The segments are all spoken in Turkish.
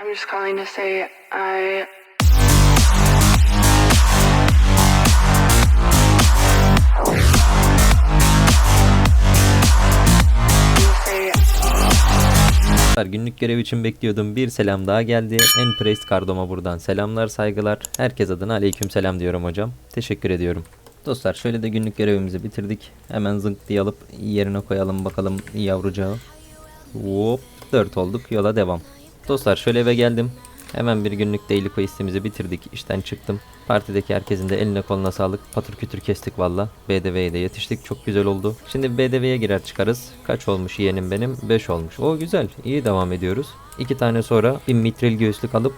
I'm just calling to say I Günlük görev için bekliyordum. Bir selam daha geldi. En praised kardoma buradan selamlar saygılar. Herkes adına aleyküm selam diyorum hocam. Teşekkür ediyorum. Dostlar şöyle de günlük görevimizi bitirdik. Hemen zınk diye alıp yerine koyalım bakalım yavrucağı. Hop 4 olduk yola devam. Dostlar şöyle eve geldim. Hemen bir günlük daily quest'imizi bitirdik. İşten çıktım. Partideki herkesin de eline koluna sağlık. Patır kütür kestik valla. BDV'ye de yetiştik. Çok güzel oldu. Şimdi BDV'ye girer çıkarız. Kaç olmuş yeğenim benim? 5 olmuş. O güzel. İyi devam ediyoruz. 2 tane sonra bir mitril göğüslük alıp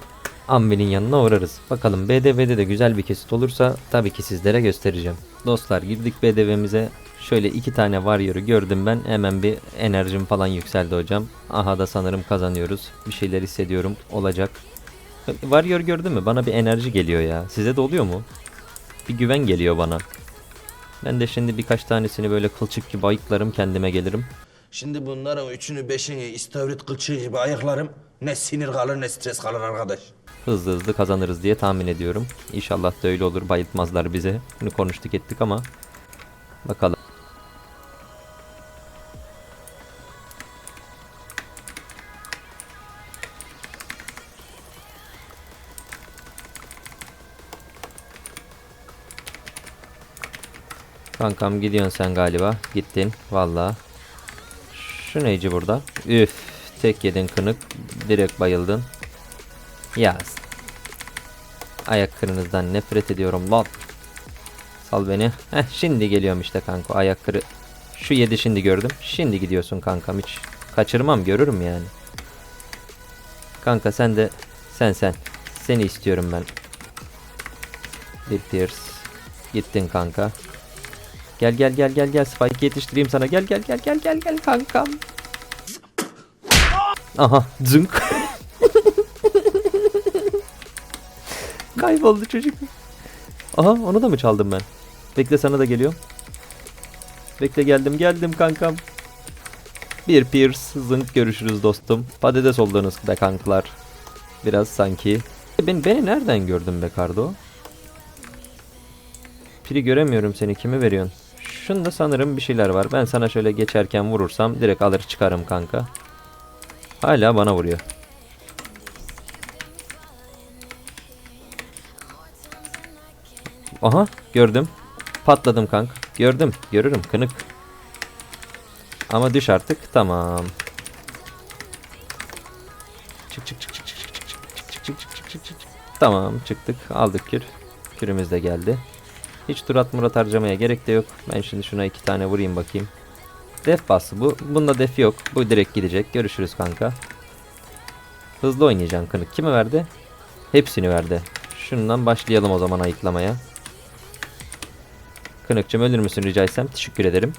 Ambil'in yanına uğrarız. Bakalım BDV'de de güzel bir kesit olursa tabii ki sizlere göstereceğim. Dostlar girdik BDV'mize. Şöyle iki tane Warrior'ı gördüm ben. Hemen bir enerjim falan yükseldi hocam. Aha da sanırım kazanıyoruz. Bir şeyler hissediyorum. Olacak. Warrior gördün mü? Bana bir enerji geliyor ya. Size de oluyor mu? Bir güven geliyor bana. Ben de şimdi birkaç tanesini böyle kılçık gibi ayıklarım kendime gelirim. Şimdi bunların üçünü beşini istavrit kılçığı gibi ayıklarım. Ne sinir kalır ne stres kalır arkadaş. hızlı hızlı kazanırız diye tahmin ediyorum. İnşallah da öyle olur bayıltmazlar bize. Bunu konuştuk ettik ama bakalım. Kankam gidiyorsun sen galiba. Gittin valla. Şu neyci burada? Üf tek yedin kınık. Direkt bayıldın. Yaz. Ayak kırınızdan nefret ediyorum lan. Sal beni. Heh şimdi geliyorum işte kanka ayak kırı. Şu yedi şimdi gördüm. Şimdi gidiyorsun kankam hiç. Kaçırmam görürüm yani. Kanka sen de sen sen. Seni istiyorum ben. Pierce. Gittin kanka. Gel gel gel gel gel Spike yetiştireyim sana. Gel gel gel gel gel gel kankam. Aha zünk. Kayboldu çocuk. Aha onu da mı çaldım ben? Bekle sana da geliyorum. Bekle geldim geldim kankam. Bir Pierce zınk görüşürüz dostum. Patates oldunuz be kanklar. Biraz sanki. Ben, beni nereden gördün be Kardo? Piri göremiyorum seni kimi veriyorsun? Şunda sanırım bir şeyler var. Ben sana şöyle geçerken vurursam direkt alır çıkarım kanka. Hala bana vuruyor. Aha gördüm. Patladım kank. Gördüm. Görürüm kınık. Ama düş artık. Tamam. Çık çık çık çık çık çık çık çık çık çık çık çık çık çık. Tamam çıktık. Aldık kür. Kürümüz de geldi. Hiç durat murat harcamaya gerek de yok. Ben şimdi şuna iki tane vurayım bakayım. Def bası bu. Bunda def yok. Bu direkt gidecek. Görüşürüz kanka. Hızlı oynayacaksın kınık. Kime verdi? Hepsini verdi. Şundan başlayalım o zaman ayıklamaya. Kınıkçım ölür müsün rica etsem? Teşekkür ederim.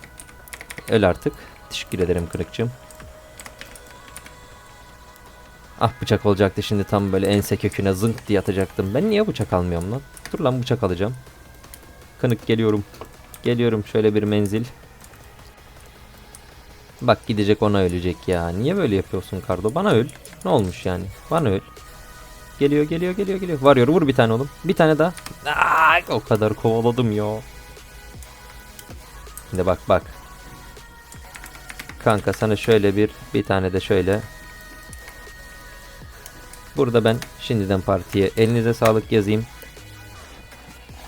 Öl artık. Teşekkür ederim kınıkçım. Ah bıçak olacaktı şimdi tam böyle ense köküne zınk diye atacaktım. Ben niye bıçak almıyorum lan? Dur lan bıçak alacağım. Kınık geliyorum. Geliyorum şöyle bir menzil. Bak gidecek ona ölecek ya. Niye böyle yapıyorsun Kardo? Bana öl. Ne olmuş yani? Bana öl. Geliyor geliyor geliyor geliyor. Varıyor vur bir tane oğlum. Bir tane daha. Aa, o kadar kovaladım ya. Şimdi bak bak. Kanka sana şöyle bir bir tane de şöyle. Burada ben şimdiden partiye elinize sağlık yazayım.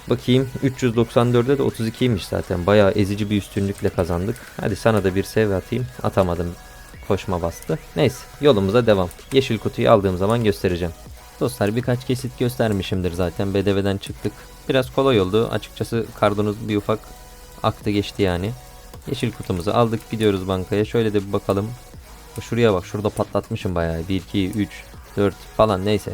Bakayım 394'e de 32'ymiş zaten. Bayağı ezici bir üstünlükle kazandık. Hadi sana da bir sev atayım. Atamadım. Koşma bastı. Neyse yolumuza devam. Yeşil kutuyu aldığım zaman göstereceğim. Dostlar birkaç kesit göstermişimdir zaten. BDV'den çıktık. Biraz kolay oldu. Açıkçası kardonuz bir ufak aktı geçti yani. Yeşil kutumuzu aldık gidiyoruz bankaya. Şöyle de bir bakalım. Şuraya bak şurada patlatmışım bayağı. 1, 2, 3, 4 falan neyse.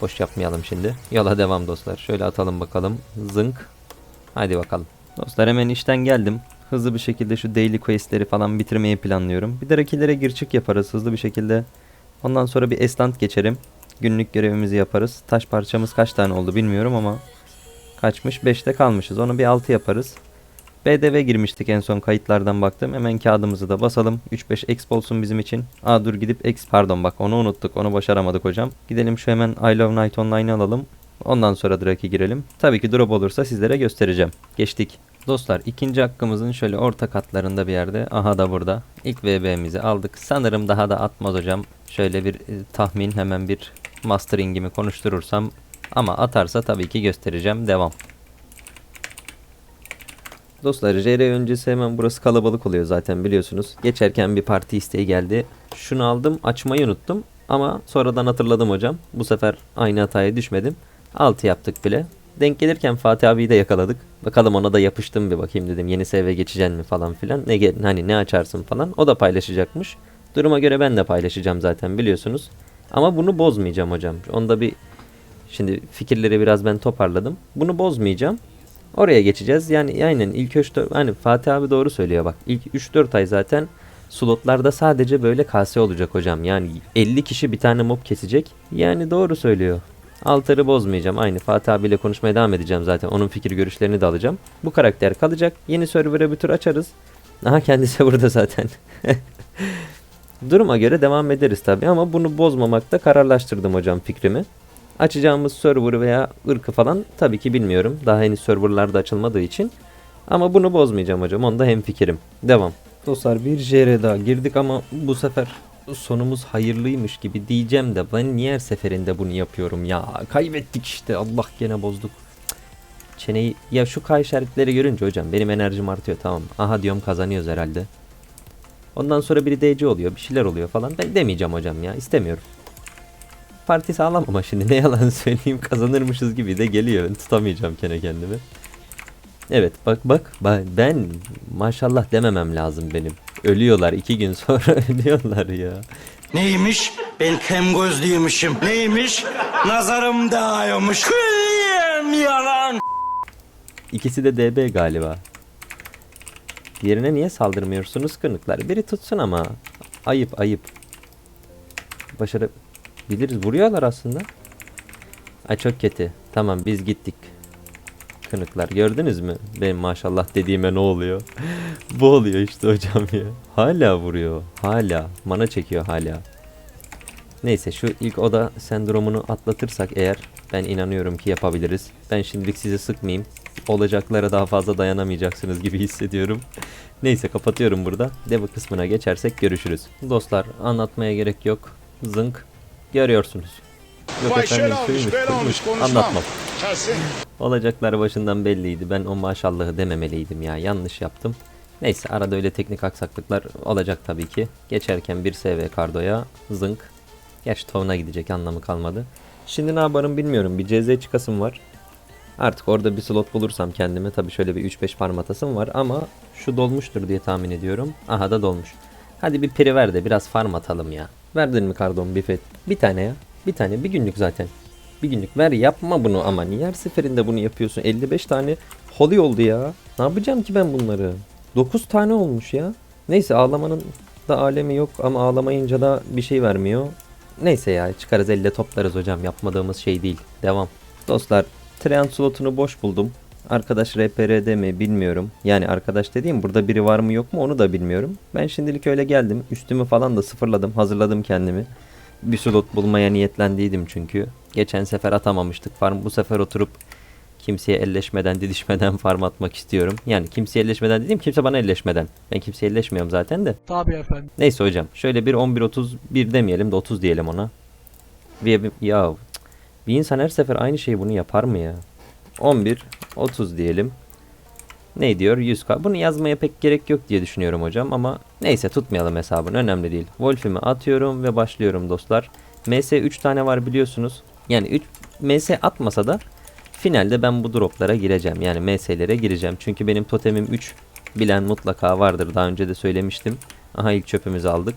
Boş yapmayalım şimdi. Yola devam dostlar. Şöyle atalım bakalım. Zınk. Haydi bakalım. Dostlar hemen işten geldim. Hızlı bir şekilde şu daily questleri falan bitirmeyi planlıyorum. Bir de rakilere gir çık yaparız hızlı bir şekilde. Ondan sonra bir estant geçerim. Günlük görevimizi yaparız. Taş parçamız kaç tane oldu bilmiyorum ama kaçmış? 5'te kalmışız. Onu bir 6 yaparız. BDV girmiştik en son kayıtlardan baktım. Hemen kağıdımızı da basalım. 3-5 exp olsun bizim için. Aa dur gidip exp pardon bak onu unuttuk. Onu başaramadık hocam. Gidelim şu hemen I Love Night Online'ı alalım. Ondan sonra Drake'e girelim. Tabii ki drop olursa sizlere göstereceğim. Geçtik. Dostlar ikinci hakkımızın şöyle orta katlarında bir yerde. Aha da burada. İlk VB'mizi aldık. Sanırım daha da atmaz hocam. Şöyle bir e, tahmin hemen bir masteringimi konuşturursam. Ama atarsa tabii ki göstereceğim. Devam. Dostlar JR öncesi hemen burası kalabalık oluyor zaten biliyorsunuz. Geçerken bir parti isteği geldi. Şunu aldım açmayı unuttum. Ama sonradan hatırladım hocam. Bu sefer aynı hataya düşmedim. 6 yaptık bile. Denk gelirken Fatih abiyi de yakaladık. Bakalım ona da yapıştım bir bakayım dedim. Yeni SV geçeceksin mi falan filan. Ne hani ne açarsın falan. O da paylaşacakmış. Duruma göre ben de paylaşacağım zaten biliyorsunuz. Ama bunu bozmayacağım hocam. Onda bir şimdi fikirleri biraz ben toparladım. Bunu bozmayacağım. Oraya geçeceğiz. Yani aynen ilk 3 hani Fatih abi doğru söylüyor bak. İlk 3-4 ay zaten slotlarda sadece böyle kase olacak hocam. Yani 50 kişi bir tane mob kesecek. Yani doğru söylüyor. Altarı bozmayacağım. Aynı Fatih abiyle konuşmaya devam edeceğim zaten. Onun fikir görüşlerini de alacağım. Bu karakter kalacak. Yeni server'a bir tur açarız. Aha kendisi burada zaten. Duruma göre devam ederiz tabi ama bunu bozmamakta kararlaştırdım hocam fikrimi. Açacağımız server veya ırkı falan tabii ki bilmiyorum. Daha henüz serverlarda açılmadığı için. Ama bunu bozmayacağım hocam. Onda hem fikrim. Devam. Dostlar bir JR daha girdik ama bu sefer sonumuz hayırlıymış gibi diyeceğim de ben niye her seferinde bunu yapıyorum ya? Kaybettik işte. Allah gene bozduk. Çeneyi ya şu K işaretleri görünce hocam benim enerjim artıyor tamam. Aha diyorum kazanıyoruz herhalde. Ondan sonra biri DC oluyor, bir şeyler oluyor falan. Ben demeyeceğim hocam ya, istemiyorum. Parti sağlam ama şimdi ne yalan söyleyeyim kazanırmışız gibi de geliyor. Tutamayacağım gene kendimi. Evet bak bak ba- ben maşallah dememem lazım benim. Ölüyorlar iki gün sonra ölüyorlar ya. Neymiş? Ben kem gözlüymüşüm. Neymiş? Nazarım dağıyormuş. Külliyem yalan. İkisi de DB galiba. Diğerine niye saldırmıyorsunuz kırıklar? Biri tutsun ama. Ayıp ayıp. Başarabiliriz. Vuruyorlar aslında. Ay çok kötü. Tamam biz gittik. Kınıklar gördünüz mü? Benim maşallah dediğime ne oluyor? Bu oluyor işte hocam ya. Hala vuruyor. Hala. Mana çekiyor hala. Neyse şu ilk oda sendromunu atlatırsak eğer ben inanıyorum ki yapabiliriz. Ben şimdilik sizi sıkmayayım. Olacaklara daha fazla dayanamayacaksınız gibi hissediyorum. Neyse kapatıyorum burada. Deva kısmına geçersek görüşürüz. Dostlar anlatmaya gerek yok. Zınk. Görüyorsunuz. Yok efendim olmuş, konuşmam. Anlatmam. Olacaklar başından belliydi. Ben o maşallahı dememeliydim ya. Yanlış yaptım. Neyse arada öyle teknik aksaklıklar olacak tabii ki. Geçerken bir SV kardoya zınk. Gerçi tovuna gidecek anlamı kalmadı. Şimdi ne yaparım bilmiyorum. Bir CZ çıkasım var. Artık orada bir slot bulursam kendime tabii şöyle bir 3-5 farm atasım var ama şu dolmuştur diye tahmin ediyorum. Aha da dolmuş. Hadi bir piri ver de biraz farm atalım ya. Verdin mi kardon bir fet? Bir tane ya. Bir tane bir günlük zaten. Bir günlük ver yapma bunu ama niye her seferinde bunu yapıyorsun? 55 tane holy oldu ya. Ne yapacağım ki ben bunları? 9 tane olmuş ya. Neyse ağlamanın da alemi yok ama ağlamayınca da bir şey vermiyor. Neyse ya çıkarız elle toplarız hocam yapmadığımız şey değil. Devam. Dostlar Treant slotunu boş buldum. Arkadaş RPR'de mi bilmiyorum. Yani arkadaş dediğim burada biri var mı yok mu onu da bilmiyorum. Ben şimdilik öyle geldim. Üstümü falan da sıfırladım. Hazırladım kendimi. Bir slot bulmaya niyetlendiydim çünkü. Geçen sefer atamamıştık farm. Bu sefer oturup kimseye elleşmeden, didişmeden farm atmak istiyorum. Yani kimseye elleşmeden dediğim kimse bana elleşmeden. Ben kimseye elleşmiyorum zaten de. Tabii efendim. Neyse hocam. Şöyle bir 11.31 demeyelim de 30 diyelim ona. Bir, ya bir insan her sefer aynı şeyi bunu yapar mı ya? 11 30 diyelim. Ne diyor? 100k. Bunu yazmaya pek gerek yok diye düşünüyorum hocam ama neyse tutmayalım hesabını önemli değil. Wolf'imi atıyorum ve başlıyorum dostlar. MS 3 tane var biliyorsunuz. Yani 3 MS atmasa da finalde ben bu droplara gireceğim. Yani MS'lere gireceğim. Çünkü benim totemim 3 bilen mutlaka vardır. Daha önce de söylemiştim. Aha ilk çöpümüzü aldık.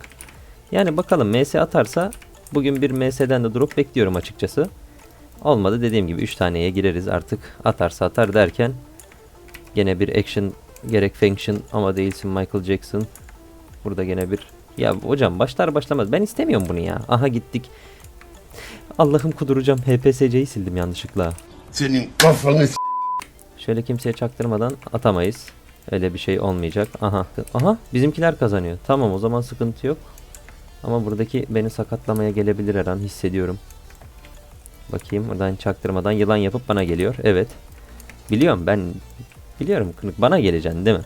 Yani bakalım MS atarsa bugün bir MS'den de drop bekliyorum açıkçası. Olmadı dediğim gibi 3 taneye gireriz artık. Atarsa atar derken gene bir action gerek function ama değilsin Michael Jackson. Burada gene bir ya hocam başlar başlamaz ben istemiyorum bunu ya. Aha gittik. Allah'ım kuduracağım. HPSC'yi sildim yanlışlıkla. Senin kafanı Şöyle kimseye çaktırmadan atamayız. Öyle bir şey olmayacak. Aha. Aha bizimkiler kazanıyor. Tamam o zaman sıkıntı yok. Ama buradaki beni sakatlamaya gelebilir her an hissediyorum. Bakayım oradan çaktırmadan yılan yapıp bana geliyor. Evet. Biliyorum ben biliyorum kınık bana geleceksin değil mi?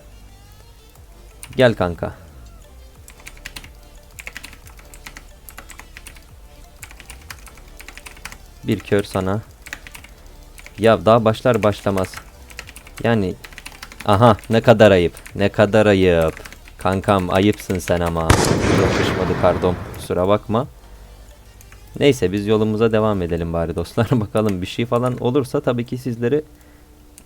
Gel kanka. Bir kör sana. Ya daha başlar başlamaz. Yani aha ne kadar ayıp. Ne kadar ayıp. Kankam ayıpsın sen ama. Yakışmadı pardon. Kusura bakma. Neyse biz yolumuza devam edelim bari dostlar. Bakalım bir şey falan olursa tabii ki sizleri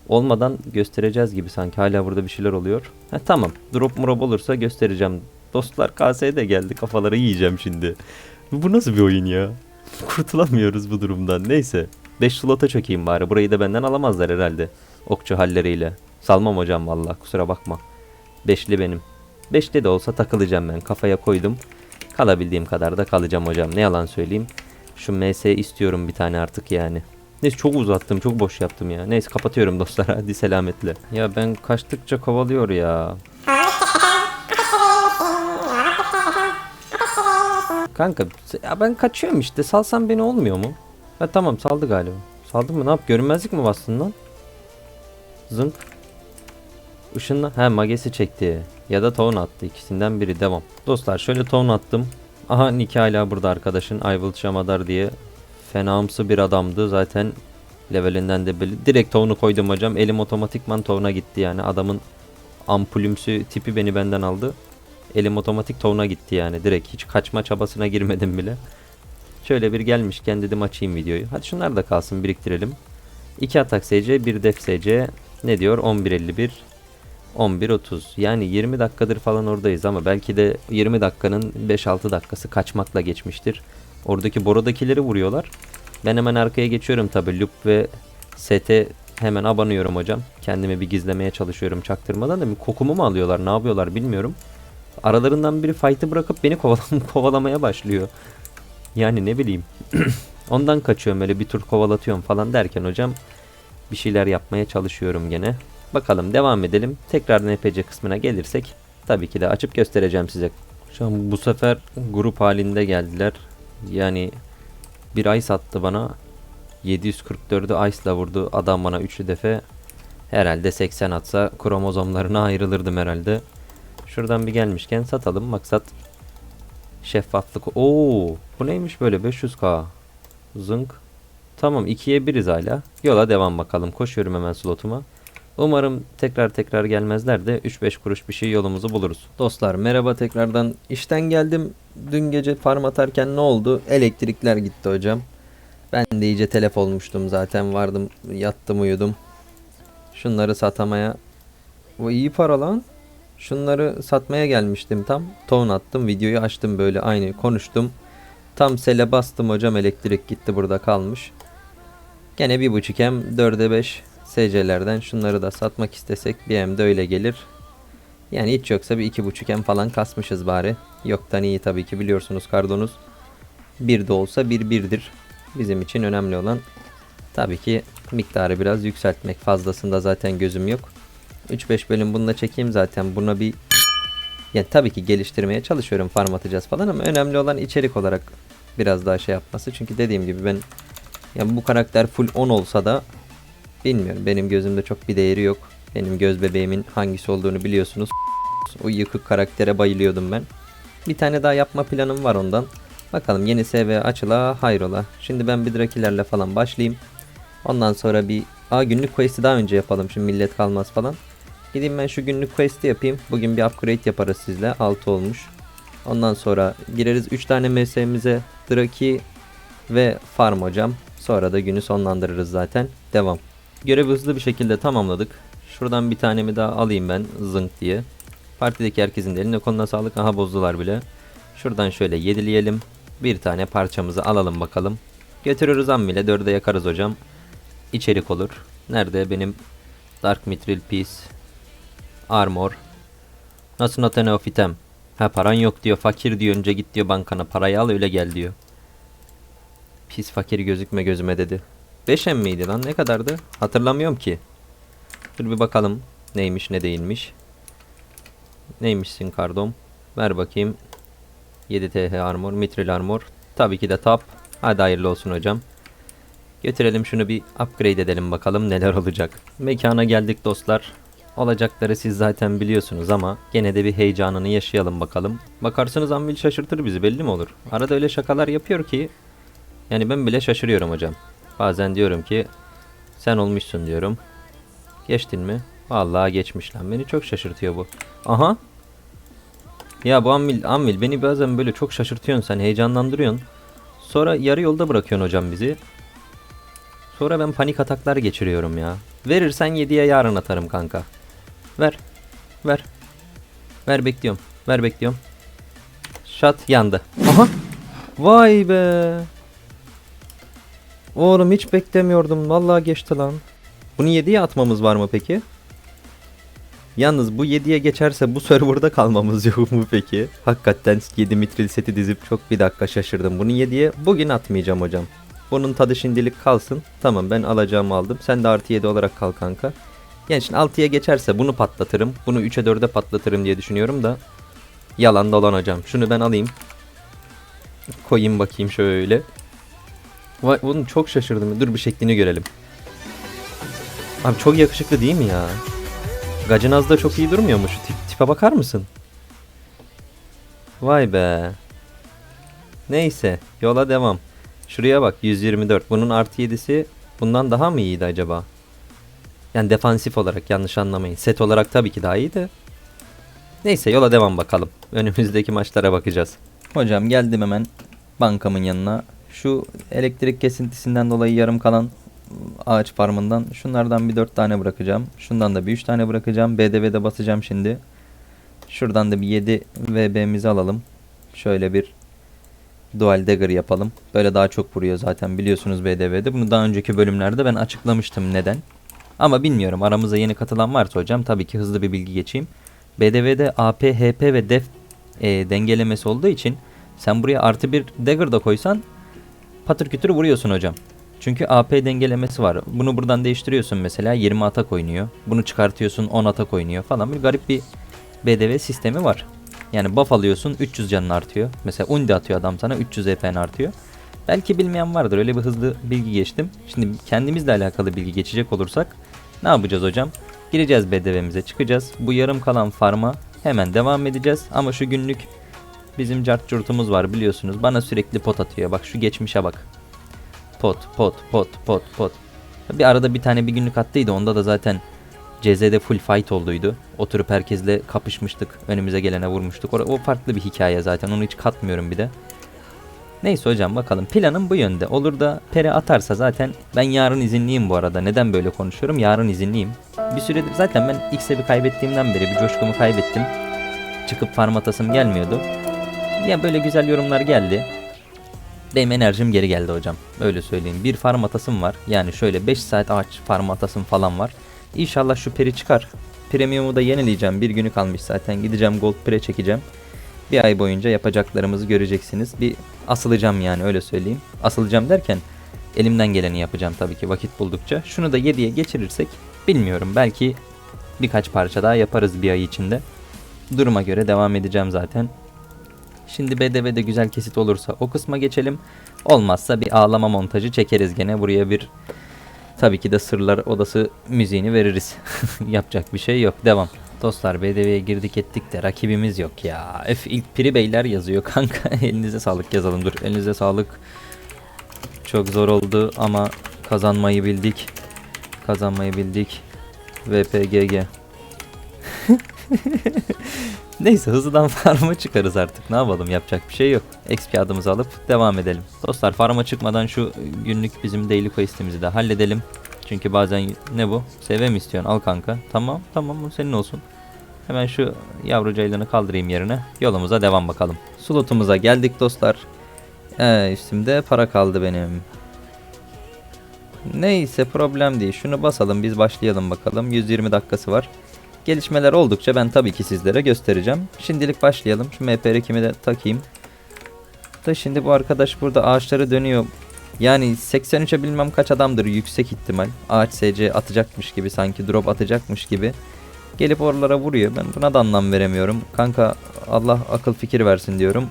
olmadan göstereceğiz gibi sanki. Hala burada bir şeyler oluyor. Ha, tamam. Drop murop olursa göstereceğim. Dostlar KS'ye de geldi. Kafaları yiyeceğim şimdi. Bu nasıl bir oyun ya? Kurtulamıyoruz bu durumdan. Neyse. 5 slota çökeyim bari. Burayı da benden alamazlar herhalde. Okçu halleriyle. Salmam hocam valla kusura bakma. Beşli benim. Beşli de olsa takılacağım ben. Kafaya koydum. Kalabildiğim kadar da kalacağım hocam. Ne yalan söyleyeyim. Şu MS istiyorum bir tane artık yani. Neyse çok uzattım. Çok boş yaptım ya. Neyse kapatıyorum dostlar. Hadi selametle. Ya ben kaçtıkça kovalıyor ya. Kanka ya ben kaçıyorum işte. Salsan beni olmuyor mu? Ha tamam saldı galiba. Saldı mı? Ne yap? Görünmezlik mi bastın lan? Zınk. Işınla. He magesi çekti. Ya da tohum attı. İkisinden biri. Devam. Dostlar şöyle tohum attım. Aha Niki hala burada arkadaşın. Will Şamadar diye. Fenamsı bir adamdı. Zaten levelinden de belli. Direkt tohumunu koydum hocam. Elim otomatikman tohumuna gitti yani. Adamın ampulümsü tipi beni benden aldı. Elim otomatik tohumuna gitti yani. Direkt hiç kaçma çabasına girmedim bile. Şöyle bir gelmişken dedim açayım videoyu. Hadi şunlar da kalsın biriktirelim. 2 atak SC, 1 def SC. Ne diyor? 11.51. 11.30. Yani 20 dakikadır falan oradayız ama belki de 20 dakikanın 5-6 dakikası kaçmakla geçmiştir. Oradaki boradakileri vuruyorlar. Ben hemen arkaya geçiyorum tabi. Loop ve ST hemen abanıyorum hocam. Kendimi bir gizlemeye çalışıyorum çaktırmadan da bir kokumu mu alıyorlar ne yapıyorlar bilmiyorum. Aralarından biri fight'ı bırakıp beni kovalam kovalamaya başlıyor. Yani ne bileyim. Ondan kaçıyorum öyle bir tur kovalatıyorum falan derken hocam bir şeyler yapmaya çalışıyorum gene. Bakalım devam edelim. Tekrar NPC kısmına gelirsek tabii ki de açıp göstereceğim size. Şu an bu sefer grup halinde geldiler. Yani bir ay sattı bana. 744'ü Ice'la vurdu. Adam bana 3'lü defe. Herhalde 80 atsa kromozomlarına ayrılırdım herhalde. Şuradan bir gelmişken satalım. Maksat şeffaflık. Oo, bu neymiş böyle 500k. Zınk. Tamam 2'ye 1'iz hala. Yola devam bakalım. Koşuyorum hemen slotuma. Umarım tekrar tekrar gelmezler de 3-5 kuruş bir şey yolumuzu buluruz. Dostlar merhaba tekrardan. İşten geldim. Dün gece farm atarken ne oldu? Elektrikler gitti hocam. Ben de iyice telef olmuştum zaten. Vardım yattım uyudum. Şunları satamaya. Bu iyi para lan. Şunları satmaya gelmiştim tam. Ton attım. Videoyu açtım böyle aynı konuştum. Tam sele bastım hocam elektrik gitti burada kalmış. Gene bir buçuk hem 4'e 5 SC'lerden şunları da satmak istesek bir hem de öyle gelir. Yani hiç yoksa bir iki buçuk hem falan kasmışız bari. Yoktan iyi tabii ki biliyorsunuz kardonuz. Bir de olsa bir birdir. Bizim için önemli olan tabii ki miktarı biraz yükseltmek. Fazlasında zaten gözüm yok. 3-5 bölüm bununla çekeyim zaten. Buna bir yani tabii ki geliştirmeye çalışıyorum farm atacağız falan ama önemli olan içerik olarak biraz daha şey yapması. Çünkü dediğim gibi ben yani bu karakter full 10 olsa da bilmiyorum benim gözümde çok bir değeri yok. Benim göz bebeğimin hangisi olduğunu biliyorsunuz. O yıkık karaktere bayılıyordum ben. Bir tane daha yapma planım var ondan. Bakalım yeni SV açıla hayrola. Şimdi ben bir drakilerle falan başlayayım. Ondan sonra bir Aa günlük quest'i daha önce yapalım şimdi millet kalmaz falan. Gideyim ben şu günlük quest'i yapayım. Bugün bir upgrade yaparız sizle. 6 olmuş. Ondan sonra gireriz 3 tane MS'mize Draki ve Farm hocam. Sonra da günü sonlandırırız zaten. Devam. Görevi hızlı bir şekilde tamamladık. Şuradan bir tanemi daha alayım ben zınk diye. Partideki herkesin de eline koluna sağlık. Aha bozdular bile. Şuradan şöyle yedileyelim. Bir tane parçamızı alalım bakalım. Götürürüz ammile dörde yakarız hocam. İçerik olur. Nerede benim Dark Mithril Piece Armor Nasıl not an item? Ha paran yok diyor. Fakir diyor. Önce git diyor bankana. Parayı al öyle gel diyor. Pis fakir gözükme gözüme dedi. 5 em miydi lan? Ne kadardı? Hatırlamıyorum ki. Dur bir bakalım. Neymiş ne değilmiş. Neymişsin kardom? Ver bakayım. 7 TH armor, mitril armor. Tabii ki de tap. Hadi hayırlı olsun hocam. Götürelim şunu bir upgrade edelim bakalım neler olacak. Mekana geldik dostlar. Olacakları siz zaten biliyorsunuz ama gene de bir heyecanını yaşayalım bakalım. Bakarsınız Anvil şaşırtır bizi belli mi olur? Arada öyle şakalar yapıyor ki yani ben bile şaşırıyorum hocam. Bazen diyorum ki sen olmuşsun diyorum. Geçtin mi? Vallahi geçmiş lan. Beni çok şaşırtıyor bu. Aha. Ya bu Anvil, Anvil beni bazen böyle çok şaşırtıyorsun sen heyecanlandırıyorsun. Sonra yarı yolda bırakıyorsun hocam bizi. Sonra ben panik ataklar geçiriyorum ya. Verirsen 7'ye yarın atarım kanka. Ver. Ver. Ver bekliyorum. Ver bekliyorum. Şat yandı. Aha. Vay be. Oğlum hiç beklemiyordum. Vallahi geçti lan. Bunu 7'ye atmamız var mı peki? Yalnız bu 7'ye geçerse bu serverda kalmamız yok mu peki? Hakikaten 7 mitril seti dizip çok bir dakika şaşırdım. Bunu 7'ye bugün atmayacağım hocam. Bunun tadı şimdilik kalsın. Tamam ben alacağımı aldım. Sen de artı 7 olarak kal kanka. Yani şimdi 6'ya geçerse bunu patlatırım. Bunu 3'e 4'e patlatırım diye düşünüyorum da. Yalan dolan hocam. Şunu ben alayım. Koyayım bakayım şöyle. Vay oğlum çok şaşırdım. Dur bir şeklini görelim. Abi çok yakışıklı değil mi ya? Gacinaz da çok iyi durmuyor mu? Şu tip, tipe bakar mısın? Vay be. Neyse yola devam. Şuraya bak 124. Bunun artı 7'si bundan daha mı iyiydi acaba? Yani defansif olarak yanlış anlamayın. Set olarak tabii ki daha iyi de. Neyse yola devam bakalım. Önümüzdeki maçlara bakacağız. Hocam geldim hemen bankamın yanına. Şu elektrik kesintisinden dolayı yarım kalan ağaç farmından şunlardan bir 4 tane bırakacağım. Şundan da bir 3 tane bırakacağım. BDV'de basacağım şimdi. Şuradan da bir 7 VB'mizi alalım. Şöyle bir Dual Dagger yapalım. Böyle daha çok vuruyor zaten biliyorsunuz BDV'de. Bunu daha önceki bölümlerde ben açıklamıştım neden. Ama bilmiyorum aramıza yeni katılan varsa hocam tabii ki hızlı bir bilgi geçeyim. BDV'de AP, HP ve def e, dengelemesi olduğu için sen buraya artı bir dagger da koysan patır kütür vuruyorsun hocam. Çünkü AP dengelemesi var. Bunu buradan değiştiriyorsun mesela 20 atak oynuyor. Bunu çıkartıyorsun 10 atak oynuyor falan. Bir garip bir BDV sistemi var. Yani buff alıyorsun 300 canın artıyor. Mesela undi atıyor adam sana 300 EP'n artıyor. Belki bilmeyen vardır öyle bir hızlı bilgi geçtim. Şimdi kendimizle alakalı bilgi geçecek olursak ne yapacağız hocam? Gireceğiz BDV'mize çıkacağız. Bu yarım kalan farma hemen devam edeceğiz. Ama şu günlük bizim cart curtumuz var biliyorsunuz. Bana sürekli pot atıyor. Bak şu geçmişe bak. Pot pot pot pot pot. Bir arada bir tane bir günlük attıydı. Onda da zaten CZ'de full fight olduydu. Oturup herkesle kapışmıştık. Önümüze gelene vurmuştuk. O, o farklı bir hikaye zaten. Onu hiç katmıyorum bir de. Neyse hocam bakalım. Planım bu yönde. Olur da Pere atarsa zaten ben yarın izinliyim bu arada. Neden böyle konuşuyorum? Yarın izinliyim. Bir süredir zaten ben X'e bir kaybettiğimden beri bir coşkumu kaybettim. Çıkıp farm atasım gelmiyordu. Ya böyle güzel yorumlar geldi. Benim enerjim geri geldi hocam. Öyle söyleyeyim. Bir farm atasım var. Yani şöyle 5 saat ağaç farm atasım falan var. İnşallah şu peri çıkar. Premium'u da yenileyeceğim. Bir günü kalmış zaten. Gideceğim gold pre çekeceğim. Bir ay boyunca yapacaklarımızı göreceksiniz. Bir asılacağım yani öyle söyleyeyim. Asılacağım derken elimden geleni yapacağım tabii ki vakit buldukça. Şunu da 7'ye geçirirsek bilmiyorum belki birkaç parça daha yaparız bir ay içinde. Duruma göre devam edeceğim zaten. Şimdi BDV'de güzel kesit olursa o kısma geçelim. Olmazsa bir ağlama montajı çekeriz gene. Buraya bir tabii ki de sırlar odası müziğini veririz. Yapacak bir şey yok. Devam. Dostlar BDV'ye girdik ettik de rakibimiz yok ya. F ilk Piri Beyler yazıyor kanka. Elinize sağlık yazalım dur. Elinize sağlık. Çok zor oldu ama kazanmayı bildik. Kazanmayı bildik. VPGG. Neyse hızlıdan farma çıkarız artık. Ne yapalım yapacak bir şey yok. XP adımızı alıp devam edelim. Dostlar farma çıkmadan şu günlük bizim daily quest'imizi de halledelim. Çünkü bazen ne bu? SV mi istiyorsun? Al kanka. Tamam tamam bu senin olsun. Hemen şu yavru caylanı kaldırayım yerine. Yolumuza devam bakalım. Slotumuza geldik dostlar. Ee, üstümde para kaldı benim. Neyse problem değil. Şunu basalım biz başlayalım bakalım. 120 dakikası var. Gelişmeler oldukça ben tabii ki sizlere göstereceğim. Şimdilik başlayalım. Şu MP kimi de takayım. Da şimdi bu arkadaş burada ağaçları dönüyor. Yani 83'e bilmem kaç adamdır yüksek ihtimal. Ağaç SC atacakmış gibi sanki drop atacakmış gibi. Gelip oralara vuruyor. Ben buna da anlam veremiyorum. Kanka Allah akıl fikir versin diyorum.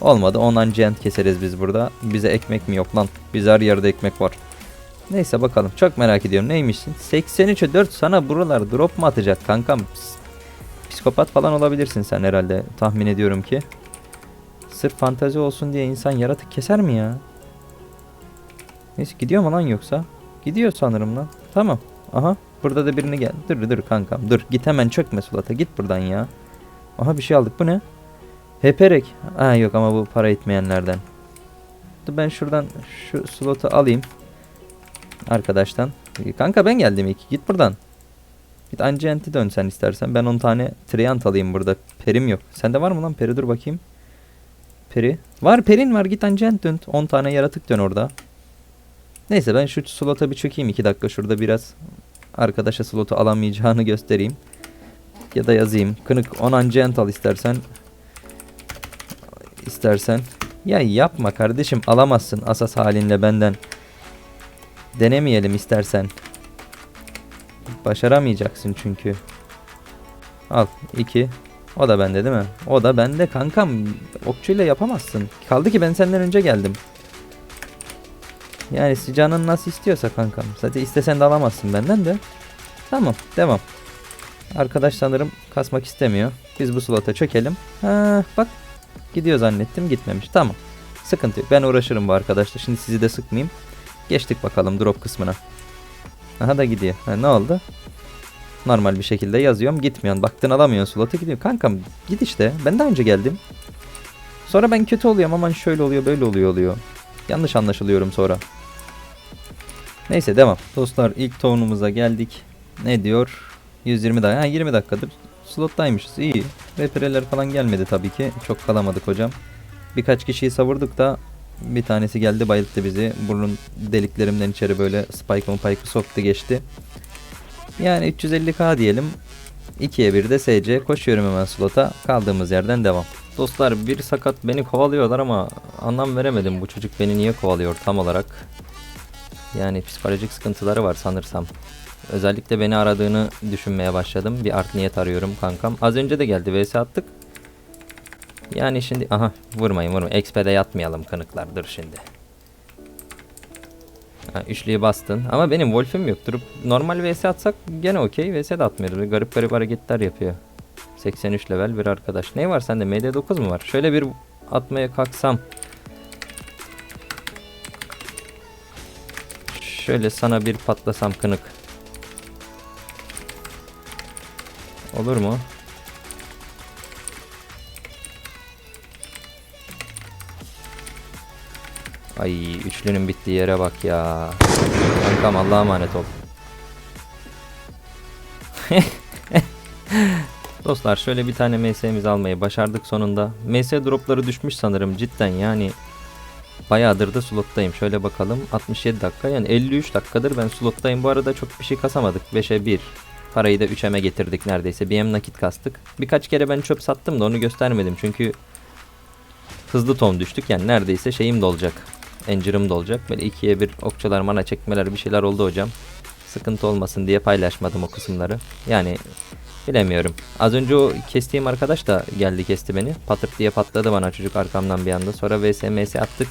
Olmadı. 10 ancient keseriz biz burada. Bize ekmek mi yok lan? Bize her yerde ekmek var. Neyse bakalım. Çok merak ediyorum. Neymişsin? 83'e 4 sana buralar drop mu atacak kankam? Psikopat falan olabilirsin sen herhalde. Tahmin ediyorum ki. Sırf fantazi olsun diye insan yaratık keser mi ya? Neyse gidiyor mu lan yoksa? Gidiyor sanırım lan. Tamam. Aha burada da birini gel. Dur dur kankam dur. Git hemen çökme sulata. Git buradan ya. Aha bir şey aldık. Bu ne? Heperek. Ha yok ama bu para etmeyenlerden. Ben şuradan şu slotu alayım. Arkadaştan. Kanka ben geldim ilk. Git buradan. Git Ancient'i dön sen istersen. Ben 10 tane Triant alayım burada. Perim yok. Sende var mı lan peri? Dur bakayım. Peri. Var perin var. Git Ancient dön. 10 tane yaratık dön orada. Neyse ben şu slota bir çökeyim 2 dakika. Şurada biraz arkadaşa slotu alamayacağını göstereyim. Ya da yazayım. Kınık 10 Ancient al istersen. İstersen. Ya yapma kardeşim alamazsın asas halinle benden. Denemeyelim istersen. Başaramayacaksın çünkü. Al 2. O da bende değil mi? O da bende kankam. Okçuyla yapamazsın. Kaldı ki ben senden önce geldim. Yani canın nasıl istiyorsa kankam. Zaten istesen de alamazsın benden de. Tamam devam. Arkadaş sanırım kasmak istemiyor. Biz bu slota çökelim. Ha bak gidiyor zannettim gitmemiş. Tamam. Sıkıntı yok. Ben uğraşırım bu arkadaşla. Şimdi sizi de sıkmayayım. Geçtik bakalım drop kısmına. Aha da gidiyor. Ha, ne oldu? Normal bir şekilde yazıyorum. Gitmiyorsun. Baktın alamıyorsun slotu gidiyor. Kankam git işte. Ben daha önce geldim. Sonra ben kötü oluyorum. Aman şöyle oluyor böyle oluyor oluyor. Yanlış anlaşılıyorum sonra. Neyse devam. Dostlar ilk tonumuza geldik. Ne diyor? 120 dakika. Ha 20 dakikadır slottaymışız. İyi. Repireler falan gelmedi tabii ki. Çok kalamadık hocam. Birkaç kişiyi savurduk da bir tanesi geldi bayılttı bizi. Burun deliklerimden içeri böyle spike'ımı pike'ı soktu geçti. Yani 350k diyelim. 2'ye 1 de SC. Koşuyorum hemen slota. Kaldığımız yerden devam. Dostlar bir sakat beni kovalıyorlar ama anlam veremedim bu çocuk beni niye kovalıyor tam olarak. Yani psikolojik sıkıntıları var sanırsam. Özellikle beni aradığını düşünmeye başladım. Bir art niyet arıyorum kankam. Az önce de geldi vs attık. Yani şimdi aha vurmayın vurmayın. XP'de yatmayalım kanıklar dur şimdi. Ha, üçlüyü bastın ama benim Wolf'üm yok. Durup normal vs atsak gene okey. Vs de atmıyoruz. Garip garip hareketler yapıyor. 83 level bir arkadaş. Ne var sende? MD9 mu var? Şöyle bir atmaya kalksam. Şöyle sana bir patlasam kınık. Olur mu? Ay üçlünün bittiği yere bak ya. Kankam Allah'a emanet ol. Dostlar şöyle bir tane MS'mizi almayı başardık sonunda. MS dropları düşmüş sanırım cidden yani. Bayağıdır da slottayım. Şöyle bakalım. 67 dakika yani 53 dakikadır ben slottayım. Bu arada çok bir şey kasamadık. 5'e 1. Parayı da 3'eme getirdik neredeyse. BM nakit kastık. Birkaç kere ben çöp sattım da onu göstermedim. Çünkü hızlı ton düştük. Yani neredeyse şeyim de Encir'im de olacak. Böyle ikiye bir okçalar mana çekmeler bir şeyler oldu hocam. Sıkıntı olmasın diye paylaşmadım o kısımları. Yani bilemiyorum. Az önce o kestiğim arkadaş da geldi kesti beni. Patırt diye patladı bana çocuk arkamdan bir anda. Sonra VS MS attık.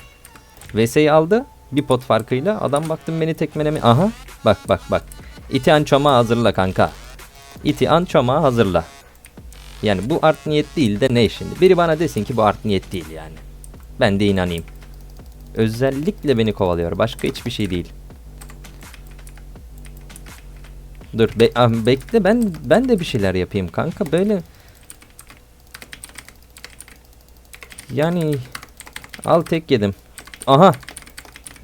VS'yi aldı. Bir pot farkıyla. Adam baktım beni tekmelemi. Aha. Bak bak bak. İti an çomağı hazırla kanka. İti an çomağı hazırla. Yani bu art niyet değil de ne şimdi? Biri bana desin ki bu art niyet değil yani. Ben de inanayım. Özellikle beni kovalıyor. Başka hiçbir şey değil. Dur be- ah, bekle ben ben de bir şeyler yapayım kanka böyle. Yani al tek yedim. Aha.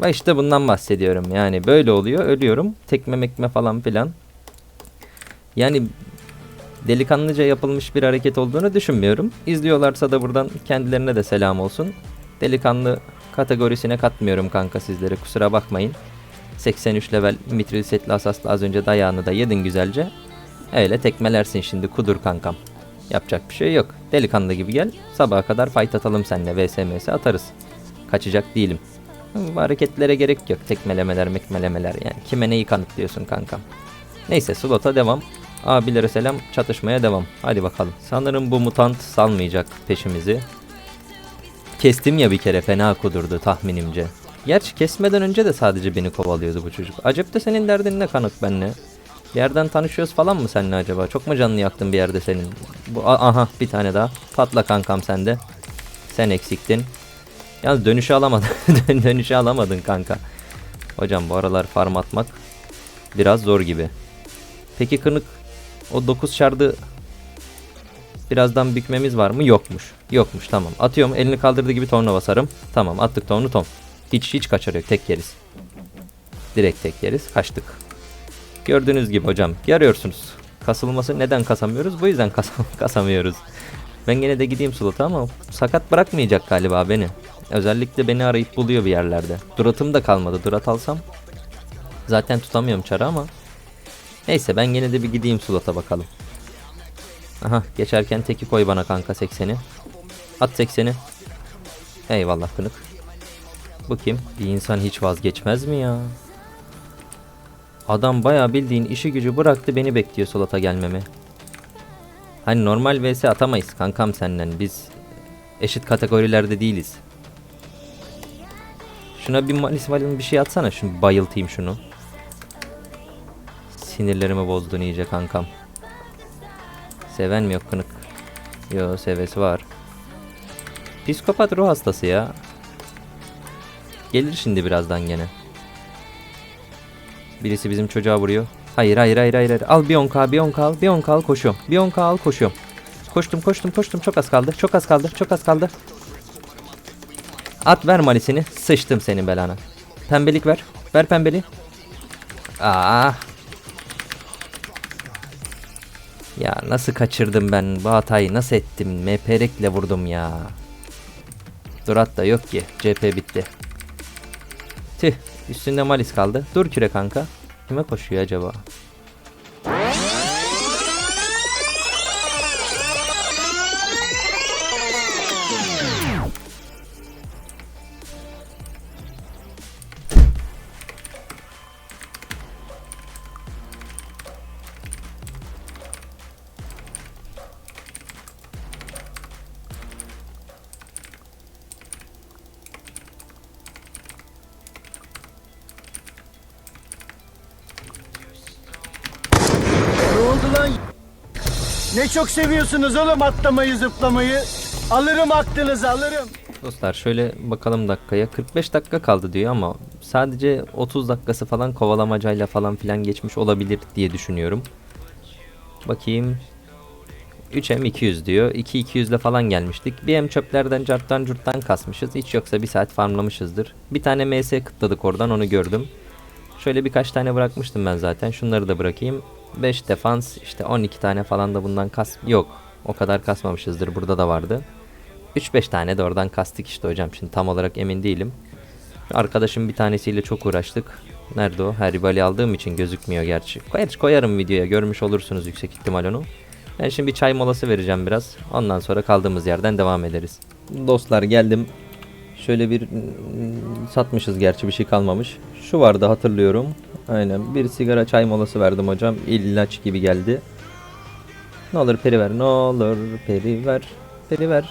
Ve işte bundan bahsediyorum. Yani böyle oluyor. Ölüyorum. Tekme mekme falan filan. Yani delikanlıca yapılmış bir hareket olduğunu düşünmüyorum. İzliyorlarsa da buradan kendilerine de selam olsun. Delikanlı kategorisine katmıyorum kanka sizleri kusura bakmayın. 83 level mitril setli asasla az önce dayağını da yedin güzelce. Öyle tekmelersin şimdi kudur kankam. Yapacak bir şey yok. Delikanlı gibi gel. Sabaha kadar fight atalım seninle. VSMS atarız. Kaçacak değilim. Hareketlere gerek yok. Tekmelemeler mekmelemeler yani. Kime neyi kanıtlıyorsun kankam. Neyse slota devam. Abilere selam çatışmaya devam. Hadi bakalım. Sanırım bu mutant salmayacak peşimizi. Kestim ya bir kere fena kudurdu tahminimce. Gerçi kesmeden önce de sadece beni kovalıyordu bu çocuk. Acep de senin derdin ne kanık benle? Bir yerden tanışıyoruz falan mı seninle acaba? Çok mu canını yaktın bir yerde senin? Bu aha bir tane daha. Patla kankam sende. Sen eksiktin. Yalnız dönüşü alamadın. dönüşü alamadın kanka. Hocam bu aralar farm atmak biraz zor gibi. Peki kınık o 9 şardı birazdan bükmemiz var mı? Yokmuş. Yokmuş tamam. Atıyorum elini kaldırdığı gibi tonuna basarım. Tamam attık tonu ton. Hiç hiç kaçarı yok. Tek yeriz. Direkt tek yeriz. Kaçtık. Gördüğünüz gibi hocam. Görüyorsunuz. Kasılması neden kasamıyoruz? Bu yüzden kasam kasamıyoruz. Ben gene de gideyim slota ama sakat bırakmayacak galiba beni. Özellikle beni arayıp buluyor bir yerlerde. Duratım da kalmadı. Durat alsam zaten tutamıyorum çarı ama Neyse ben gene de bir gideyim slota bakalım. Aha geçerken teki koy bana kanka 80'i. At 80'i. Eyvallah kınık. Bu kim? Bir insan hiç vazgeçmez mi ya? Adam baya bildiğin işi gücü bıraktı beni bekliyor slota gelmemi. Hani normal vs atamayız kankam senden biz eşit kategorilerde değiliz. Şuna bir malis malin bir şey atsana şunu bayıltayım şunu. Sinirlerimi bozdun iyice kankam. Seven mi yok kınık? Yo sevesi var. Psikopat ruh hastası ya. Gelir şimdi birazdan gene. Birisi bizim çocuğa vuruyor. Hayır hayır hayır hayır. Al bir 10k bir 10k al bir 10k al koşuyorum. Bir 10k al koşuyorum. Koştum koştum koştum çok az kaldı. Çok az kaldı çok az kaldı. At ver malisini. Sıçtım senin belana. Pembelik ver. Ver pembeli. Aa. Ya nasıl kaçırdım ben bu hatayı nasıl ettim MPR'le vurdum ya. Durat da yok ki CP bitti. Tüh üstünde malis kaldı. Dur küre kanka. Kime koşuyor acaba? Ne oldu lan? Ne çok seviyorsunuz oğlum atlamayı zıplamayı. Alırım aklınızı alırım. Dostlar şöyle bakalım dakikaya. 45 dakika kaldı diyor ama sadece 30 dakikası falan kovalamacayla falan filan geçmiş olabilir diye düşünüyorum. Bakayım. 3M 200 diyor. 2 200 ile falan gelmiştik. Bir M çöplerden carttan curttan kasmışız. Hiç yoksa bir saat farmlamışızdır. Bir tane MS kıtladık oradan onu gördüm. Şöyle birkaç tane bırakmıştım ben zaten. Şunları da bırakayım. 5 defans işte 12 tane falan da bundan kas yok. O kadar kasmamışızdır. Burada da vardı. 3-5 tane de oradan kastık işte hocam. Şimdi tam olarak emin değilim. Arkadaşım bir tanesiyle çok uğraştık. Nerede o? Heribali aldığım için gözükmüyor gerçi. Gerçi koyarım videoya. Görmüş olursunuz yüksek ihtimal onu. Ben şimdi bir çay molası vereceğim biraz. Ondan sonra kaldığımız yerden devam ederiz. Dostlar geldim. Şöyle bir mm, satmışız gerçi bir şey kalmamış. Şu vardı hatırlıyorum. Aynen bir sigara çay molası verdim hocam. İllaç gibi geldi. Ne olur peri ver. Ne olur peri ver. Peri ver.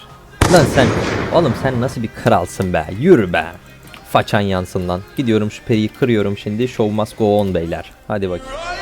Lan sen oğlum sen nasıl bir kralsın be. Yürü be. Façan yansın lan. Gidiyorum şu periyi kırıyorum şimdi. Show must go on beyler. Hadi bakayım.